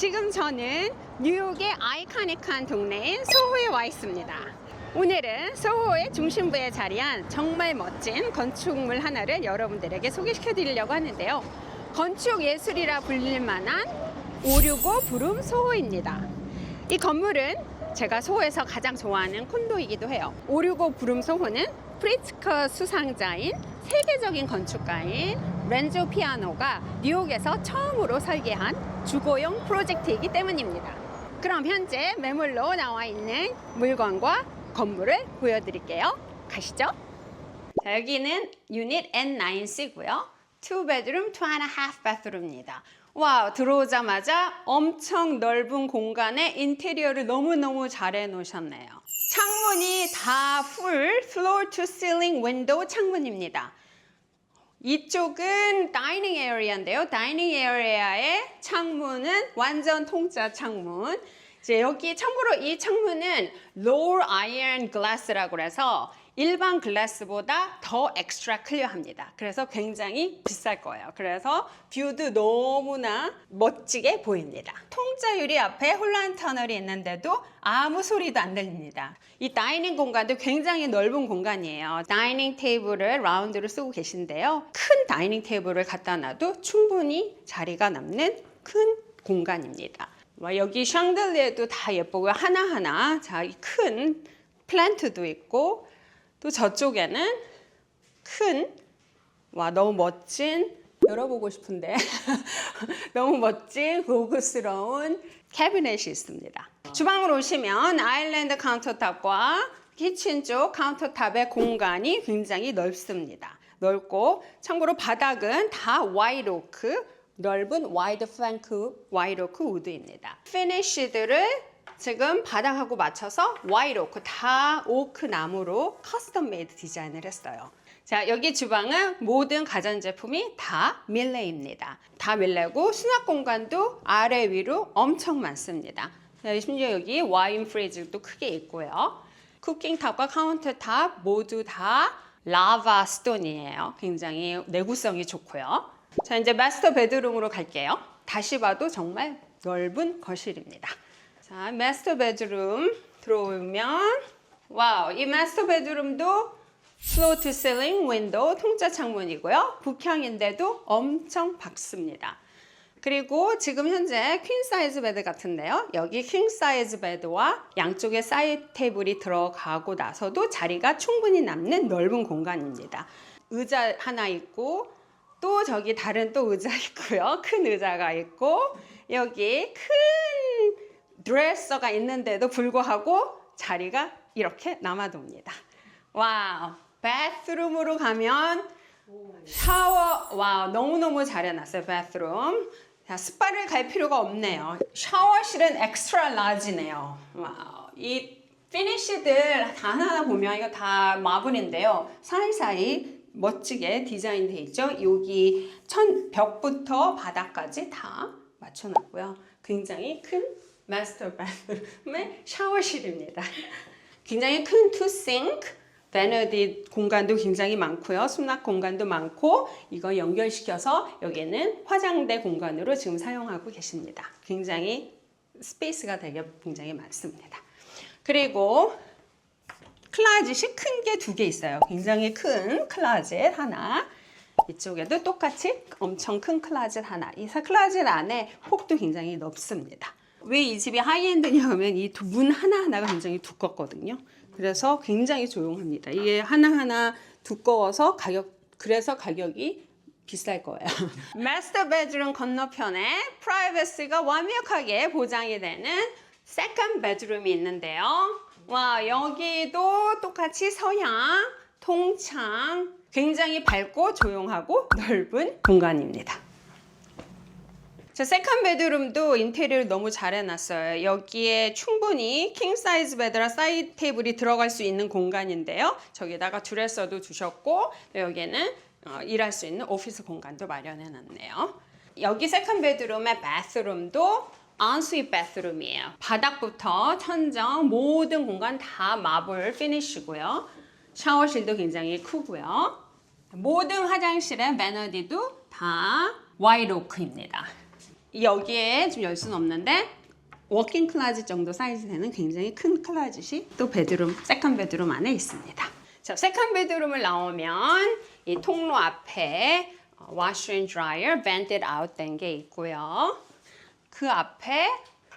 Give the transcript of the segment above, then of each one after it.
지금 저는 뉴욕의 아이카닉한 동네인 소호에 와 있습니다. 오늘은 소호의 중심부에 자리한 정말 멋진 건축물 하나를 여러분들에게 소개시켜 드리려고 하는데요. 건축 예술이라 불릴 만한 565 부름 소호입니다. 이 건물은 제가 소호에서 가장 좋아하는 콘도이기도 해요. 565 부름 소호는 프리츠커 수상자인 세계적인 건축가인 렌조 피아노가 뉴욕에서 처음으로 설계한 주거용 프로젝트이기 때문입니다. 그럼 현재 매물로 나와 있는 물건과 건물을 보여드릴게요. 가시죠. 자, 여기는 유닛 N9C고요. 2bedroom, 2.5 bathroom입니다. 와, 들어오자마자 엄청 넓은 공간에 인테리어를 너무너무 잘 해놓으셨네요. 창문이 다 풀 floor to ceiling window 창문입니다. 이쪽은 다이닝 에어리아인데요. 다이닝 에어리아의 창문은 완전 통짜 창문. 이제 여기 참고로 이 창문은 low iron glass라고 해서 일반 글라스보다 더 엑스트라 클리어합니다. 그래서 굉장히 비쌀 거예요. 그래서 뷰도 너무나 멋지게 보입니다. 통짜 유리 앞에 홀란 터널이 있는데도 아무 소리도 안 들립니다. 이 다이닝 공간도 굉장히 넓은 공간이에요. 다이닝 테이블을 라운드로 쓰고 계신데요. 큰 다이닝 테이블을 갖다 놔도 충분히 자리가 남는 큰 공간입니다. 와, 여기 샹들리에도 다 예쁘고요. 하나하나 자, 이큰 플랜트도 있고 또 저쪽에는 큰, 와, 너무 멋진, 열어보고 싶은데. 너무 멋진, 고급스러운 캐비넷이 있습니다. 주방으로 오시면 아일랜드 카운터탑과 키친 쪽 카운터탑의 공간이 굉장히 넓습니다. 넓고, 참고로 바닥은 다 와이드오크, 넓은 와이드 플랭크 와이드오크 우드입니다. 피니쉬들을 지금 바닥하고 맞춰서 와이드 오크 다 오크 나무로 커스텀 메이드 디자인을 했어요. 자, 여기 주방은 모든 가전제품이 다 밀레입니다. 다 밀레고 수납 공간도 아래 위로 엄청 많습니다. 자, 심지어 여기 와인 프리즈도 크게 있고요. 쿠킹탑과 카운터탑 모두 다 라바 스톤이에요. 굉장히 내구성이 좋고요. 자, 이제 마스터 베드룸으로 갈게요. 다시 봐도 정말 넓은 거실입니다. 자, 마스터 베드룸 들어오면 와우, 이 마스터 베드룸도 플로어 투 실링 윈도우 통짜 창문이고요. 북향인데도 엄청 밝습니다. 그리고 지금 현재 퀸 사이즈 베드 같은데요. 여기 킹 사이즈 베드와 양쪽에 사이드 테이블이 들어가고 나서도 자리가 충분히 남는 넓은 공간입니다. 의자 하나 있고 또 저기 다른 또 의자 있고요. 큰 의자가 있고 여기 큰 드레서가 있는데도 불구하고 자리가 이렇게 남아돕니다. 와우. 바스룸으로 가면 샤워 와 너무너무 잘 해놨어요 바스룸 자 스파를 갈 필요가 없네요. 샤워실은 엑스트라 라지네요. 와우. 이 피니쉬들 다 하나 보면 이거 다 마블인데요. 사이사이 멋지게 디자인돼 있죠? 여기 천 벽부터 바닥까지 다 맞춰놨고요. 굉장히 큰 마스터 바스룸의 샤워실입니다 굉장히 큰 투싱크 베너디 공간도 굉장히 많고요. 수납 공간도 많고 이거 연결시켜서 여기는 화장대 공간으로 지금 사용하고 계십니다. 굉장히 스페이스가 되게 굉장히 많습니다. 그리고 클라짓이 큰 게 두 개 있어요. 굉장히 큰 클라짓 하나. 이쪽에도 똑같이 엄청 큰 클라짓 하나. 이 클라짓 안에 폭도 굉장히 넓습니다. 왜 이 집이 하이엔드냐 하면 이 문 하나하나가 굉장히 두껍거든요. 그래서 굉장히 조용합니다. 이게 하나하나 두꺼워서 가격, 그래서 가격이 비쌀 거예요. 마스터 베드룸 건너편에 프라이버시가 완벽하게 보장이 되는 세컨 베드룸이 있는데요. 와, 여기도 똑같이 서양, 통창, 굉장히 밝고 조용하고 넓은 공간입니다. 자, 세컨 베드룸도 인테리어를 너무 잘 해놨어요. 여기에 충분히 킹 사이즈 베드랑 사이드 테이블이 들어갈 수 있는 공간인데요. 저기다가 드레서도 주셨고 여기는 어, 일할 수 있는 오피스 공간도 마련해놨네요. 여기 세컨 베드룸의 바스룸도 언스윗 바스룸이에요. 바닥부터 천정 모든 공간 다 마블 피니쉬고요. 샤워실도 굉장히 크고요. 모든 화장실의 매너디도 다 와이드 오크입니다. 여기에 좀열 수는 없는데 워킹 클라짓 정도 사이즈 되는 굉장히 큰 클라짓이 또 베드룸, 세컨 베드룸 안에 있습니다. 자, 세컨 베드룸을 나오면 이 통로 앞에 와셔 앤 드라이어 vented out 된 게 있고요. 그 앞에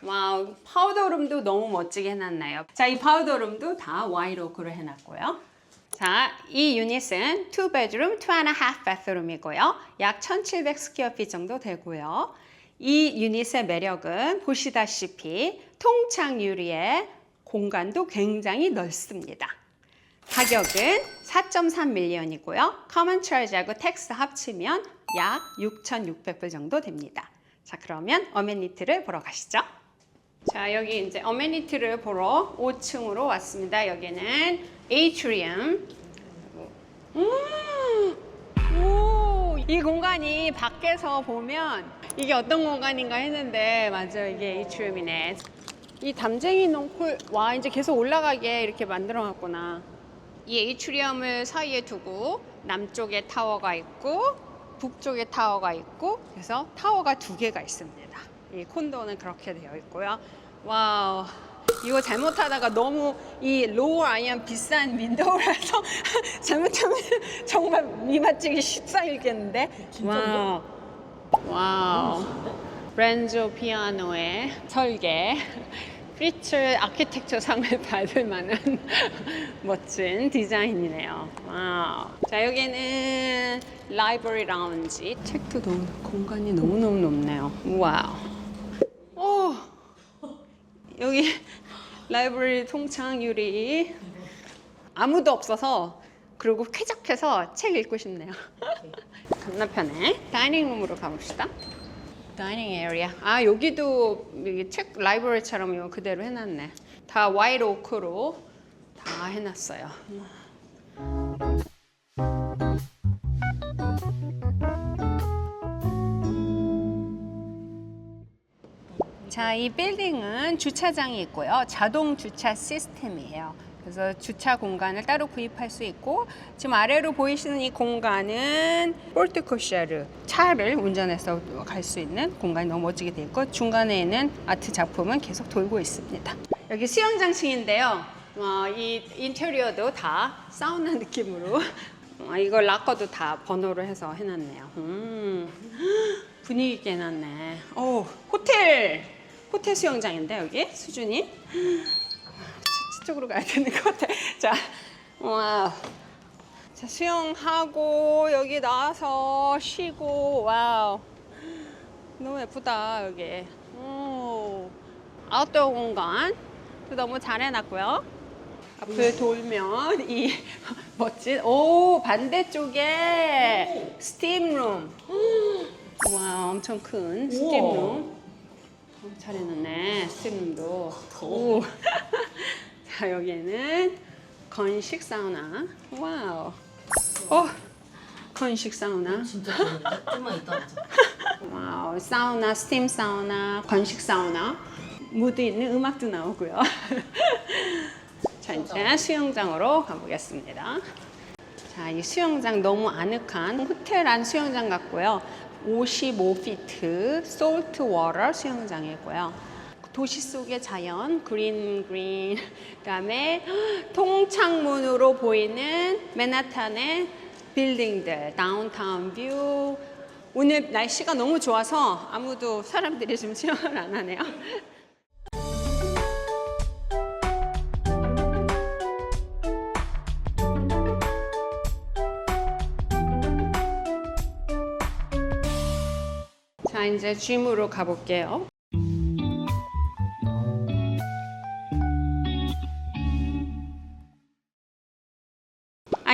와우 파우더룸도 너무 멋지게 해놨나요? 자, 이 파우더룸도 다 와이드 오크로 해놨고요. 자, 이 유닛은 2 bedroom, 2 and a half bathroom이고요. 약 1700 스퀘어 피 정도 되고요. 이 유닛의 매력은 보시다시피 통창 유리의 공간도 굉장히 넓습니다. 가격은 4.3밀리언이고요. 커먼 차지하고 텍스 합치면 약 6,600불 정도 됩니다. 자, 그러면 어메니티를 보러 가시죠. 자, 여기 이제 어메니티를 보러 5층으로 왔습니다. 여기는 에이트리움. 음, 오, 이 공간이 밖에서 보면 이게 어떤 공간인가 했는데 맞아요. 이게 에이트리움이네. 이 담쟁이 넝쿨 와 이제 계속 올라가게 이렇게 만들어 놨구나. 이 에이트리움을 사이에 두고 남쪽에 타워가 있고 북쪽에 타워가 있고 그래서 타워가 두 개가 있습니다. 이 콘도는 그렇게 되어 있고요. 와우. 이거 잘못하다가 너무 이 로우 아이언 비싼 윈도우라서 잘못하면 정말 미맛지기 쉽사일겠는데. 와우. 와우. 렌조 피아노의 설계. 피처 아키텍처 상을 받을 만한 멋진 디자인이네요. 와우. 자, 여기는 라이브러리 라운지. 책도 너무 공간이 너무너무 높네요. 와우. 오. 여기 라이브러리 통창 유리. 아무도 없어서 그리고 쾌적해서 책 읽고 싶네요. 건너편에 다이닝룸으로 가봅시다. 다이닝 에리아. 아 여기도 여기 책 라이브러리처럼 이거 그대로 해놨네. 다 와이드 오크로 다 해놨어요. 자, 이 빌딩은 주차장이 있고요. 자동 주차 시스템이에요. 그래서 주차 공간을 따로 구입할 수 있고 지금 아래로 보이시는 이 공간은 폴트코샤르 차를 운전해서 갈 수 있는 공간이 너무 멋지게 되어 있고 중간에 있는 아트 작품은 계속 돌고 있습니다. 여기 수영장층인데요. 어, 이 인테리어도 다 사우나 느낌으로 어, 이거 락커도 다 번호로 해서 해놨네요. 음, 분위기 해놨네. 오, 호텔 호텔 수영장인데 여기 수준이 저 쪽으로 가야 되는 것 같아. 자, 와우. 자, 수영하고 여기 나와서 쉬고 와우. 너무 예쁘다 여기. 오. 아웃도어 공간 또 너무 잘 해놨고요. 앞을 돌면 이 멋진 오 반대쪽에 스팀룸. 와 엄청 큰 스팀룸. 어, 잘 해놨네 스팀룸도. 오. 자 여기는 건식 사우나. 와우. 어 건식 사우나. 진짜 좋은데? 좀만 이따 하자. 와우, 사우나, 스팀 사우나, 건식 사우나, 무드 있는 음악도 나오고요. 자, 이제 수영장으로 가보겠습니다. 자, 이 수영장 너무 아늑한 호텔 안 수영장 같고요. 55피트 솔트 워터 수영장이고요. 도시 속의 자연, 그린 그린, 그다음에 통창문으로 보이는 맨하탄의 빌딩들, 다운타운 뷰. 오늘 날씨가 너무 좋아서 아무도 사람들이 지금 수영을 안 하네요. 자, 이제 짐으로 가볼게요.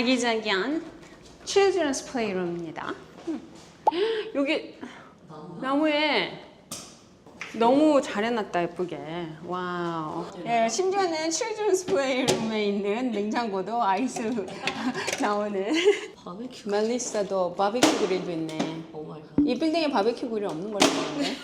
아기자기한 children's playroom입니다. 음. 여기 나무에 너무 잘 해놨다 예쁘게 와우 예, 심지어는 children's playroom에 있는 냉장고도 아이스 나오는 바베큐. 멜리사도 바비큐 그릴도 있네. 이 빌딩에 바비큐 그릴 없는 걸로 아는데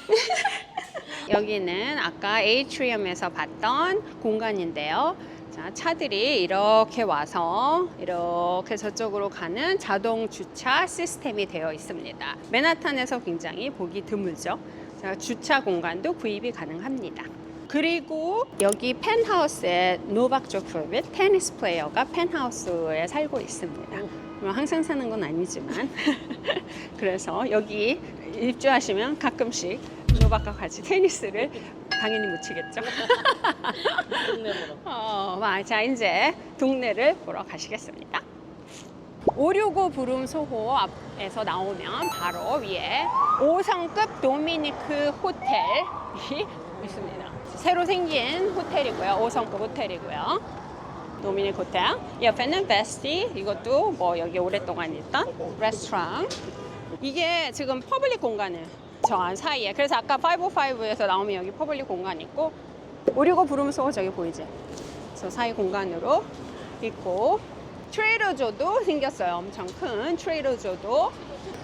여기는 아까 에이트리움에서 봤던 공간인데요. 자, 차들이 이렇게 와서 이렇게 저쪽으로 가는 자동 주차 시스템이 되어 있습니다. 맨하탄에서 굉장히 보기 드물죠. 자, 주차 공간도 구입이 가능합니다. 그리고 여기 펜하우스에 노박 조코비치 테니스 플레이어가 펜하우스에 살고 있습니다. 뭐 항상 사는 건 아니지만 그래서 여기 입주하시면 가끔씩 노박과 같이 테니스를 당연히 못 치겠죠. 동네 보러. 어, 와, 자 이제 동네를 보러 가시겠습니다. 565 부름 소호 앞에서 나오면 바로 위에 5성급 도미니크 호텔이 있습니다. 새로 생긴 호텔이고요. 5성급 호텔이고요. 도미니크 호텔. 옆에는 베스티. 이것도 뭐 여기 오랫동안 있던 레스토랑. 이게 지금 퍼블릭 공간을 저안 사이에. 그래서 아까 505에서 나오면 여기 퍼블릭 공간 있고 565 부름 소호 저기 보이지? 저 사이 공간으로 있고 트레이더조도 생겼어요. 엄청 큰 트레이더조도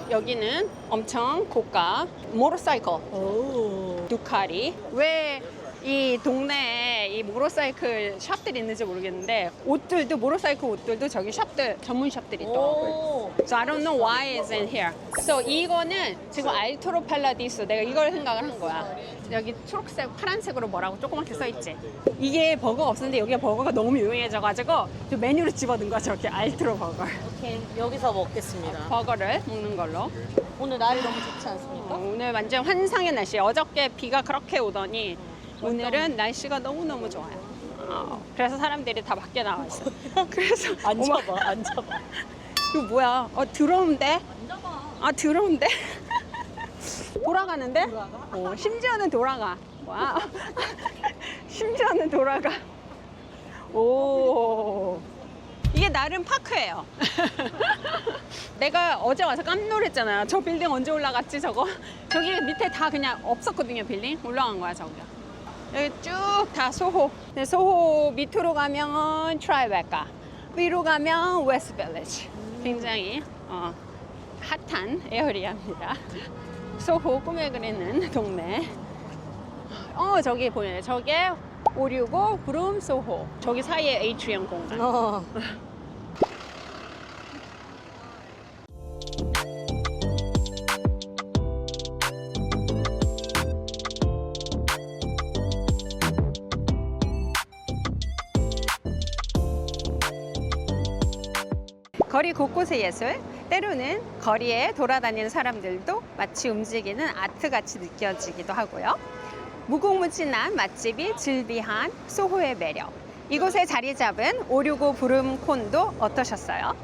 여기는 엄청 고가 모터사이클 오. 두카리 왜 이 동네에 이 모터사이클 샵들이 있는지 모르겠는데 옷들도 모터사이클 옷들도 저기 샵들 전문 샵들이 있더라고요. 오. So I don't know why it's in here. So 이거는 지금 알토로 팔라디스 내가 이걸 생각을 한 거야. 여기 초록색, 파란색으로 뭐라고 조그맣게 써 있지. 이게 버거가 없었는데 여기가 버거가 너무 유명해져가지고 저 메뉴를 집어넣은 거야 저기 알토로 버거. 오케이. 여기서 먹겠습니다. 버거를 먹는 걸로. 오늘 날이 너무 좋지 않습니까? 어, 오늘 완전 환상의 날씨. 어저께 비가 그렇게 오더니 오늘은 날씨가 너무 너무 좋아요. 어, 그래서 사람들이 다 밖에 나와 있어. 그래서 어머, 앉아봐, 앉아봐. 이거 뭐야? 어 더러운데? 아 더러운데? 돌아가는데? 어, 심지어는 돌아가. 와. 심지어는 돌아가. 오. 이게 나름 파크예요. 내가 어제 와서 깜놀했잖아요. 저 빌딩 언제 올라갔지 저거? 저기 밑에 다 그냥 없었거든요 빌딩. 올라간 거야 저기가. 여기 쭉 다 소호. 근데 소호 밑으로 가면 트라이베카, 위로 가면 웨스트 빌리지. 굉장히 어, 핫한 에어리아입니다. 소호 꿈에 그리는 동네. 어 저기 보이네. 저게 565 브룸 소호. 저기 사이에 에이트리엄 공간. 어. 거리 곳곳의 예술, 때로는 거리에 돌아다니는 사람들도 마치 움직이는 아트같이 느껴지기도 하고요. 무궁무진한 맛집이 즐비한 소호의 매력. 이곳에 자리 잡은 565 부름 콘도 어떠셨어요?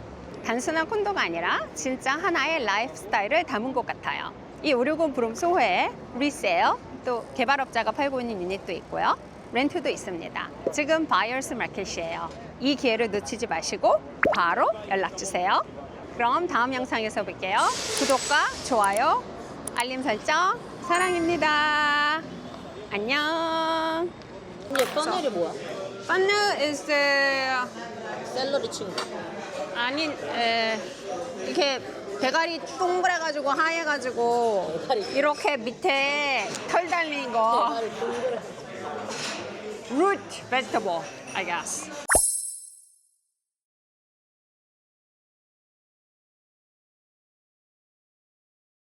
단순한 콘도가 아니라 진짜 하나의 라이프 스타일을 담은 것 같아요. 이 565 부름 소호에 리세일, 또 개발업자가 팔고 있는 유닛도 있고요. 렌트도 있습니다. 지금 바이어스 마켓이에요. 이 기회를 놓치지 마시고 바로 연락 주세요. 그럼 다음 영상에서 뵐게요. 구독과 좋아요, 알림 설정 사랑입니다. 안녕. 얘 뻔헬이 뭐야? 파누 is 샐러리 친구. 아니 에, 이렇게 대가리 동그래가지고 하얘가지고 대가리. 이렇게 밑에 털 달린 거 대가리 동그래. root vegetable, I guess.